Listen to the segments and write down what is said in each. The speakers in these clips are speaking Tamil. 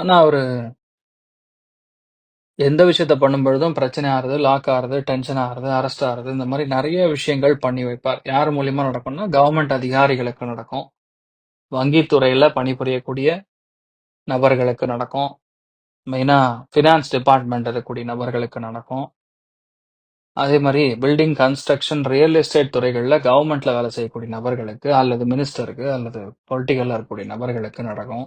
ஆனால் அவர் எந்த விஷயத்த பண்ணும்பொழுதும் பிரச்சனை ஆறுது லாக் ஆறுது டென்ஷன் ஆறுது அரெஸ்ட் ஆறுது இந்த மாதிரி நிறைய விஷயங்கள் பண்ணி வைப்பார். யார் மூலியமா நடக்கும்னா கவர்மெண்ட் அதிகாரிகளுக்கு நடக்கும். வங்கித்துறையில பணிபுரியக்கூடிய நபர்களுக்கு நடக்கும். மெயினா ஃபினான்ஸ் டிபார்ட்மெண்ட் இருக்கக்கூடிய நபர்களுக்கு நடக்கும். அதே மாதிரி பில்டிங் கன்ஸ்ட்ரக்ஷன் ரியல் எஸ்டேட் துறைகளில் கவர்மெண்ட்ல வேலை செய்யக்கூடிய நபர்களுக்கு அல்லது மினிஸ்டருக்கு அல்லது பொலிட்டிக்கல்ல இருக்கக்கூடிய நபர்களுக்கு நடக்கும்.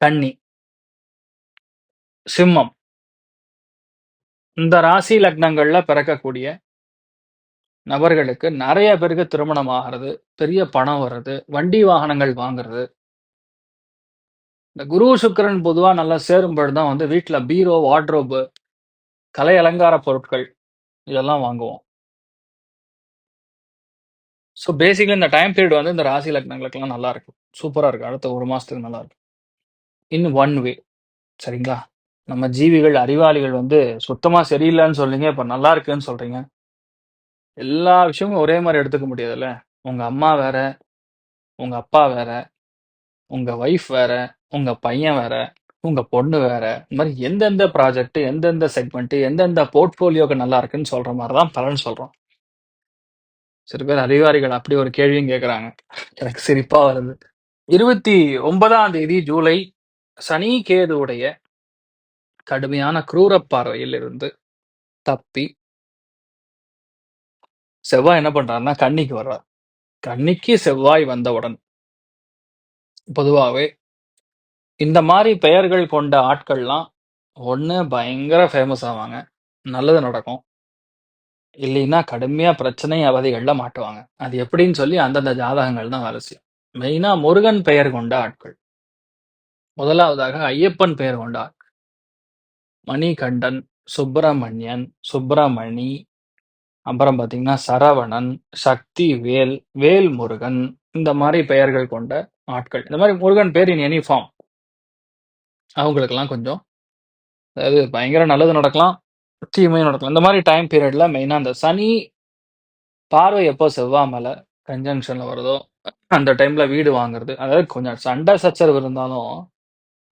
கன்னி. சிம்மம். இந்த ராசி லக்னங்கள்ல பிறக்கக்கூடிய நபர்களுக்கு நிறைய பேருக்கு திருமணம் ஆகிறது பெரிய பணம் வர்றது வண்டி வாகனங்கள் வாங்குறது. இந்த குரு சுக்கிரன் பொதுவாக நல்லா சேரும்பொழுது தான் வந்து வீட்டில் பீரோ வார்ட்ரோபு கலை அலங்கார பொருட்கள் இதெல்லாம் வாங்குவோம். ஸோ பேசிக்கலி இந்த டைம் பீரியட் வந்து இந்த ராசி லக்னங்களுக்கெல்லாம் நல்லா இருக்கும். சூப்பராக இருக்கு அடுத்த ஒரு மாதத்துக்கு நல்லா இருக்கு இன் ஒன் வே சரிங்களா? நம்ம ஜீவிகள் அறிவாளிகள் வந்து சுத்தமாக சரியில்லைன்னு சொல்றீங்க இப்போ நல்லா இருக்குன்னு சொல்றீங்க. எல்லா விஷயமும் ஒரே மாதிரி எடுத்துக்க முடியாதுல்ல? உங்கள் அம்மா வேற உங்கள் அப்பா வேற உங்கள் ஒய்ஃப் வேற உங்கள் பையன் வேற உங்கள் பொண்ணு வேற இந்த மாதிரி எந்தெந்த ப்ராஜெக்ட் எந்தெந்த செக்மெண்ட்டு எந்தெந்த போர்ட்ஃபோலியோக்கு நல்லா இருக்குன்னு சொல்ற மாதிரி தான் பலன் சொல்கிறோம் சில பேர் அதிகாரிகள் அப்படி ஒரு கேள்வியும் கேட்குறாங்க எனக்கு சிரிப்பாக வருது. இருபத்தி ஒன்பதாம் தேதி ஜூலை சனி கேதுவுடைய கடுமையான குரூர பார்வையில் இருந்து தப்பி செவ்வாய் என்ன பண்றாருன்னா கன்னிக்கு வர்றார். கன்னிக்கு செவ்வாய் வந்தவுடன் பொதுவாகவே இந்த மாதிரி பெயர்கள் கொண்ட ஆட்கள்லாம் ஒண்ணு பயங்கர ஃபேமஸ் ஆவாங்க. நல்லது நடக்கும். இல்லைன்னா கடுமையா பிரச்சனை அவதிகள்ல மாட்டுவாங்க. அது எப்படின்னு சொல்லி அந்தந்த ஜாதகங்கள் தான் வேலை செய்யும் மெயினா முருகன் பெயர் கொண்ட ஆட்கள். முதலாவதாக ஐயப்பன் பெயர் கொண்டார். மணிகண்டன் சுப்பிரமணியன் சுப்பிரமணி அப்புறம் பார்த்தீங்கன்னா சரவணன் சக்தி வேல் வேல் முருகன் இந்த மாதிரி பெயர்கள் கொண்ட ஆட்கள். இந்த மாதிரி முருகன் பேர் இன் எனி ஃபார்ம் அவங்களுக்கெல்லாம் கொஞ்சம் அதாவது பயங்கர நல்லது நடக்கலாம் தீமையும் நடக்கலாம். இந்த மாதிரி டைம் பீரியட்ல மெயினாக அந்த சனி பார்வை எப்போ செவ்வாய் கன்ஜங்ஷன்ல வருதோ அந்த டைம்ல வீடு வாங்குறது. அதாவது கொஞ்சம் சண்டை சச்சரவு இருந்தாலும்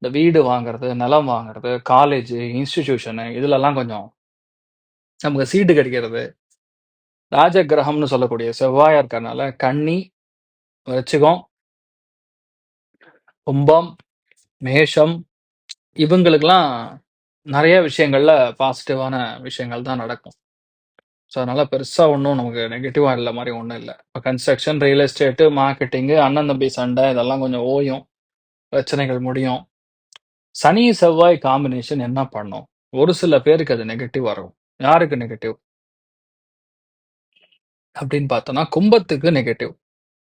இந்த வீடு வாங்குறது நிலம் வாங்குறது காலேஜ் இன்ஸ்டிடியூஷனு இதுலலாம் கொஞ்சம் நமக்கு சீட்டு கிடைக்கிறது. ராஜ கிரகம்னு சொல்லக்கூடிய செவ்வாயா இருக்கறனால கன்னி விருச்சிகம் கும்பம் மேஷம் இவங்களுக்கெல்லாம் நிறைய விஷயங்கள்ல பாசிட்டிவான விஷயங்கள் தான் நடக்கும். ஸோ அதனால பெருசா ஒன்றும் நமக்கு நெகட்டிவா இல்லை மாதிரி ஒன்றும் இல்லை. இப்போ கன்ஸ்ட்ரக்ஷன் ரியல் எஸ்டேட்டு மார்க்கெட்டிங்கு அண்ணன் தம்பி சண்டை இதெல்லாம் கொஞ்சம் ஓயும். பிரச்சனைகள் முடியும். சனி செவ்வாய் காம்பினேஷன் என்ன பண்ணும்? ஒரு சில பேருக்கு அது நெகட்டிவ் வரும். யாருக்கு நெகட்டிவ் அப்படின்னு பார்த்தோம்னா கும்பத்துக்கு நெகட்டிவ்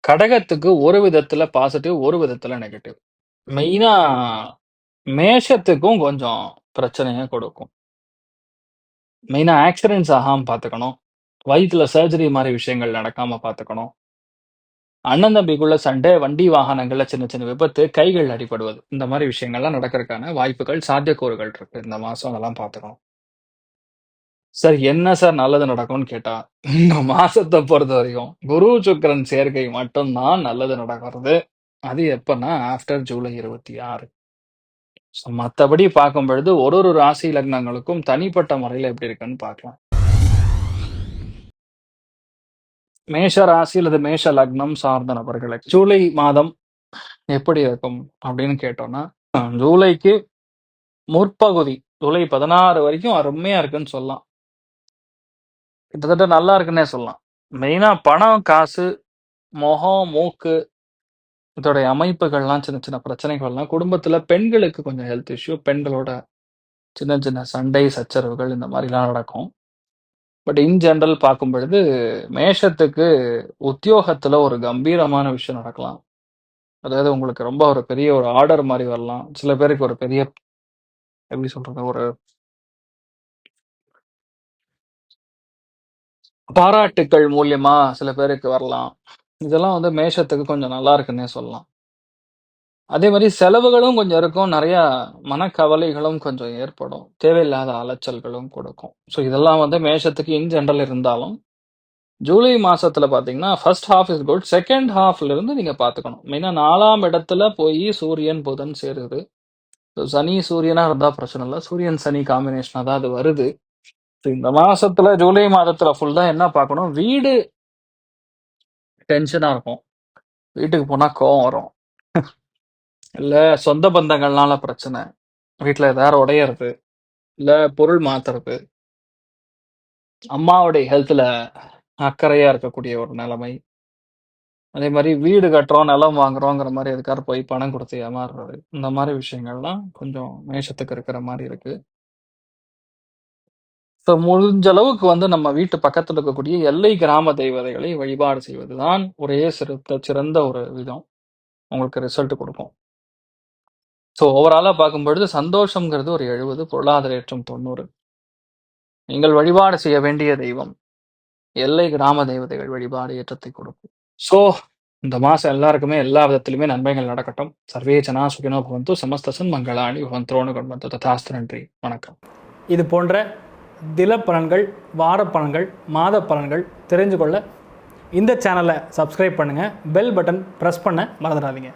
கடகத்துக்கு ஒரு விதத்துல பாசிட்டிவ் ஒரு விதத்துல நெகட்டிவ் மெயினா மேஷத்துக்கும் கொஞ்சம் பிரச்சனையை கொடுக்கும். மெயினா ஆக்சிடென்ட்ஸ் ஆகாம பார்த்துக்கணும். வயிற்றுல சர்ஜரி மாதிரி விஷயங்கள் நடக்காம பார்த்துக்கணும். அண்ணன் தம்பிக்குள்ள சண்டை வண்டி வாகனங்கள்ல சின்ன சின்ன விபத்து கைகள் அடிபடுவது இந்த மாதிரி விஷயங்கள்லாம் நடக்கிறதுக்கான வாய்ப்புகள் சாத்தியக்கூறுகள் இருக்கு. இந்த மாசம் அதெல்லாம் பார்த்துக்கணும். சார் என்ன சார் நல்லது நடக்கும்னு கேட்டா இந்த மாசத்தை பொறுத்த வரைக்கும் குரு சுக்கரன் சேர்க்கை மட்டும்தான் நல்லது நடக்கிறது. அது எப்பன்னா ஆஃப்டர் ஜூலை இருபத்தி ஆறு. ஸோ மற்றபடி பார்க்கும் பொழுது ஒரு ஒரு ராசி லக்னங்களுக்கும் தனிப்பட்ட முறையில் எப்படி இருக்குன்னு பார்க்கலாம். மேஷ ராசி அல்லது மேஷ லக்னம் சார்ந்த நபர்களுக்கு ஜூலை மாதம் எப்படி இருக்கும் அப்படின்னு கேட்டோம்னா ஜூலைக்கு முற்பகுதி ஜூலை பதினாறு வரைக்கும் அருமையா இருக்குன்னு சொல்லலாம். கிட்டத்தட்ட நல்லா இருக்குன்னே சொல்லலாம். மெயினா பணம் காசு முகம் மூக்கு இதோடைய அமைப்புகள்லாம் சின்ன சின்ன பிரச்சனைகள்லாம். குடும்பத்துல பெண்களுக்கு கொஞ்சம் ஹெல்த் இஷ்யூ பெண்களோட சின்ன சின்ன சண்டை சச்சரவுகள் இந்த மாதிரிலாம் நடக்கும். பட் இன் ஜென்ரல் பார்க்கும் பொழுது மேஷத்துக்கு உத்தியோகத்துல ஒரு கம்பீரமான விஷயம் நடக்கலாம். அதாவது உங்களுக்கு ரொம்ப ஒரு பெரிய ஒரு ஆர்டர் மாதிரி வரலாம். சில பேருக்கு ஒரு பெரிய எப்படி சொல்றது ஒரு பாராட்டுக்கள் மூலியமா சில பேருக்கு வரலாம். இதெல்லாம் வந்து மேஷத்துக்கு கொஞ்சம் நல்லா இருக்குன்னே சொல்லலாம். அதே மாதிரி செலவுகளும் கொஞ்சம் இருக்கும். நிறைய மனக்கவலைகளும் கொஞ்சம் ஏற்படும். தேவையில்லாத அலைச்சல்களும் கொடுக்கும். ஸோ இதெல்லாம் வந்து மேஷத்துக்கு இன் ஜென்ரல் இருந்தாலும் ஜூலை மாசத்துல பாத்தீங்கன்னா first half is good second ஹாஃப்ல இருந்து நீங்க பாத்துக்கணும். மெயினா நாலாம் இடத்துல போய் சூரியன் புதன் சேருது. சனி சூரியனா இருந்தா பிரச்சனை இல்லை. சூரியன் சனி காம்பினேஷனா தான் அது வருது. இந்த மாசத்துல ஜூலை மாதத்துல ஃபுல்லா என்ன பார்க்கணும் வீடு டென்ஷனா இருக்கும். வீட்டுக்கு போனா கோவம் வரும். இல்ல சொந்த பந்தங்கள்னால பிரச்சனை. வீட்டுல ஏதாவது உடையறது இல்ல பொருள் மாத்துறது. அம்மாவுடைய ஹெல்த்ல அக்கறையா இருக்கக்கூடிய ஒரு நிலைமை. அதே மாதிரி வீடு கட்டுறோம் நிலம் வாங்குறோங்கிற மாதிரி எதுக்காரு போய் பணம் கொடுத்து ஏமாறுறது. இந்த மாதிரி விஷயங்கள்லாம் கொஞ்சம் மேஷத்துக்கு இருக்கிற மாதிரி இருக்கு. ஸோ முடிஞ்ச அளவுக்கு வந்து நம்ம வீட்டு பக்கத்துல இருக்கக்கூடிய எல்லை கிராம தெய்வதைகளை வழிபாடு செய்வதுதான் ஒரே சிறந்த சிறந்த ஒரு விதம். உங்களுக்கு ரிசல்ட் கொடுக்கும். ஸோ ஓவராலாக பார்க்கும்பொழுது சந்தோஷங்கிறது ஒரு எழுபது பொருளாதார ஏற்றம் தொண்ணூறு. நீங்கள் வழிபாடு செய்ய வேண்டிய தெய்வம். எல்லை கிராம தெய்வதைகள் வழிபாடு ஏற்றத்தை கொடுக்கும். ஸோ இந்த மாதம் எல்லாருக்குமே எல்லா விதத்திலுமே நன்மைகள் நடக்கட்டும். சர்வே ஜனா சுகினோ பவந்து சமஸ்தசன் மங்களாணி பவந்தோனு கொண்டு ததாஸ்து நன்றி. வணக்கம். இது போன்ற தில பலன்கள் வார பலன்கள் மாத பலன்கள் தெரிஞ்சு கொள்ள இந்த சேனலை சப்ஸ்கிரைப் பண்ணுங்கள் பெல் பட்டன் ப்ரெஸ் பண்ண மறந்துடாதீங்க.